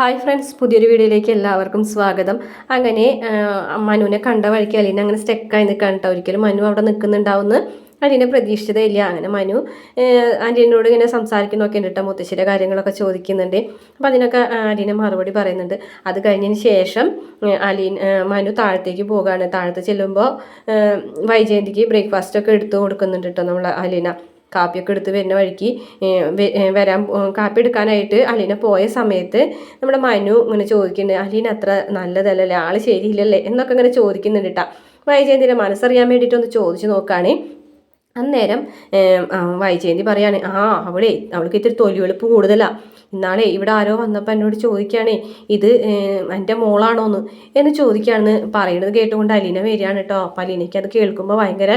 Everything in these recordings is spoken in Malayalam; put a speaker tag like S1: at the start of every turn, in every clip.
S1: ഹായ് ഫ്രണ്ട്സ് പുതിയൊരു വീഡിയോയിലേക്ക് എല്ലാവർക്കും സ്വാഗതം. അങ്ങനെ മനുവിനെ കണ്ട വഴിക്ക് അലീന അങ്ങനെ സ്റ്റെക്കായി നിൽക്കാൻ ഒരിക്കലും മനു അവിടെ നിൽക്കുന്നുണ്ടാവുമെന്ന് അലീന പ്രതീക്ഷിച്ചതേ ഇല്ല അങ്ങനെ മനു ആന്റീനോട് ഇങ്ങനെ സംസാരിക്കുന്നൊക്കെ ഉണ്ട് മുത്തശ്ശിയുടെ കാര്യങ്ങളൊക്കെ ചോദിക്കുന്നുണ്ട്. അപ്പോൾ അതിനൊക്കെ അലീന മറുപടി പറയുന്നുണ്ട്. അത് കഴിഞ്ഞതിന് ശേഷം അലീൻ മനു താഴത്തേക്ക് പോകുകയാണ് താഴത്ത് ചെല്ലുമ്പോൾ വൈജയന്തിക്ക് ബ്രേക്ക്ഫാസ്റ്റ് ഒക്കെ എടുത്തു കൊടുക്കുന്നുണ്ട് കേട്ടോ നമ്മൾ അലീന. കാപ്പിയൊക്കെ എടുത്ത് വരുന്ന വഴിക്ക് വരാൻ കാപ്പി എടുക്കാനായിട്ട് അലീന പോയ സമയത്ത് നമ്മുടെ മനു ഇങ്ങനെ ചോദിക്കുന്നുണ്ട് അലീന അത്ര നല്ലതല്ലല്ലേ? ആൾ ശരിയില്ലല്ലേ? എന്നൊക്കെ ഇങ്ങനെ ചോദിക്കുന്നുണ്ട് കേട്ടോ വൈജയന്തിന്റെ മനസ്സറിയാൻ വേണ്ടിയിട്ട് ഒന്ന് ചോദിച്ചു നോക്കുകയാണേ അന്നേരം വൈജയന്തി പറയാണ് ആ അവളേ അവൾക്ക് ഇത്തിരി തൊലിവെളുപ്പ് കൂടുതലാണ് ഇന്നാളെ ഇവിടെ ആരോ വന്നപ്പോൾ എന്നോട് ചോദിക്കുകയാണേ ഇത് എന്റെ മോളാണോന്ന്? എന്ന് ചോദിക്കുകയാണെന്ന് പറയുന്നത് കേട്ടുകൊണ്ട് അലീന വരികയാണ് കേട്ടോ അപ്പം അലീനയ്ക്ക് അത് കേൾക്കുമ്പോൾ ഭയങ്കര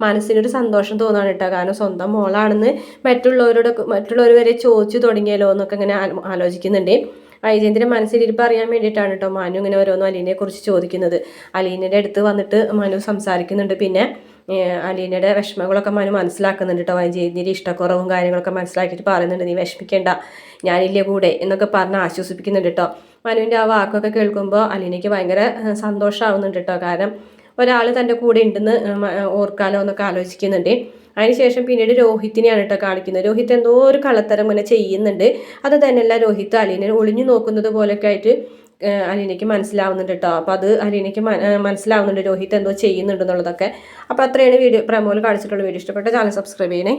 S1: മനസ്സിനൊരു സന്തോഷം തോന്നുകയാണ് കേട്ടോ. കാരണം സ്വന്തം മോളാണെന്ന് മറ്റുള്ളവരോട് മറ്റുള്ളവർ വരെ ചോദിച്ചു തുടങ്ങിയല്ലോ എന്നൊക്കെ ഇങ്ങനെ ആലോചിക്കുന്നുണ്ട്. വൈജയന്തിന്റെ മനസ്സിലിരിപ്പ് അറിയാൻ വേണ്ടിയിട്ടാണ് കേട്ടോ മനു ഇങ്ങനെ ഓരോന്നും അലീനയെ കുറിച്ച് ചോദിക്കുന്നത്. അലീനയുടെ അടുത്ത് വന്നിട്ട് മനു സംസാരിക്കുന്നുണ്ട്. പിന്നെ അലീനയുടെ വിഷമങ്ങളൊക്കെ മനു മനസ്സിലാക്കുന്നുണ്ട് കേട്ടോ. വൈജയന്തിന്റെ ഇഷ്ടക്കുറവും കാര്യങ്ങളൊക്കെ മനസ്സിലാക്കിയിട്ട് പറയുന്നുണ്ട് നീ വിഷമിക്കേണ്ട ഞാനില്ലേ കൂടെ എന്നൊക്കെ പറഞ്ഞ് ആശ്വസിപ്പിക്കുന്നുണ്ട് കേട്ടോ. മനുവിന്റെ ആ വാക്കൊക്കെ കേൾക്കുമ്പോൾ അലീനയ്ക്ക് ഭയങ്കര സന്തോഷമാവുന്നുണ്ട് കേട്ടോ. കാരണം ഒരാൾ തന്റെ കൂടെ ഉണ്ടെന്ന് ഓർക്കാനോ എന്നൊക്കെ ആലോചിക്കുന്നുണ്ട്. അതിനുശേഷം പിന്നീട് രോഹിത്തിനെയാണ് കേട്ടോ കാണിക്കുന്നത്. രോഹിത്ത് എന്തോ ഒരു കള്ളത്തരം ഇങ്ങനെ ചെയ്യുന്നുണ്ട്. അത് തന്നെയല്ല രോഹിത് അലീനെ ഒളിഞ്ഞു നോക്കുന്നത് പോലെയൊക്കെ ആയിട്ട് അലീനയ്ക്ക് മനസ്സിലാവുന്നുണ്ട് കേട്ടോ. അപ്പോൾ അത് അലീനയ്ക്ക് മനസ്സിലാവുന്നുണ്ട് രോഹിത് എന്തോ ചെയ്യുന്നുണ്ടെന്നുള്ളതൊക്കെ അപ്പോൾ അത്രയാണ് വീഡിയോ പ്രമോൽ കാണിച്ചിട്ടുള്ള വീഡിയോ. ഇഷ്ടപ്പെട്ട ചാനൽ സബ്സ്ക്രൈബ് ചെയ്യണേ.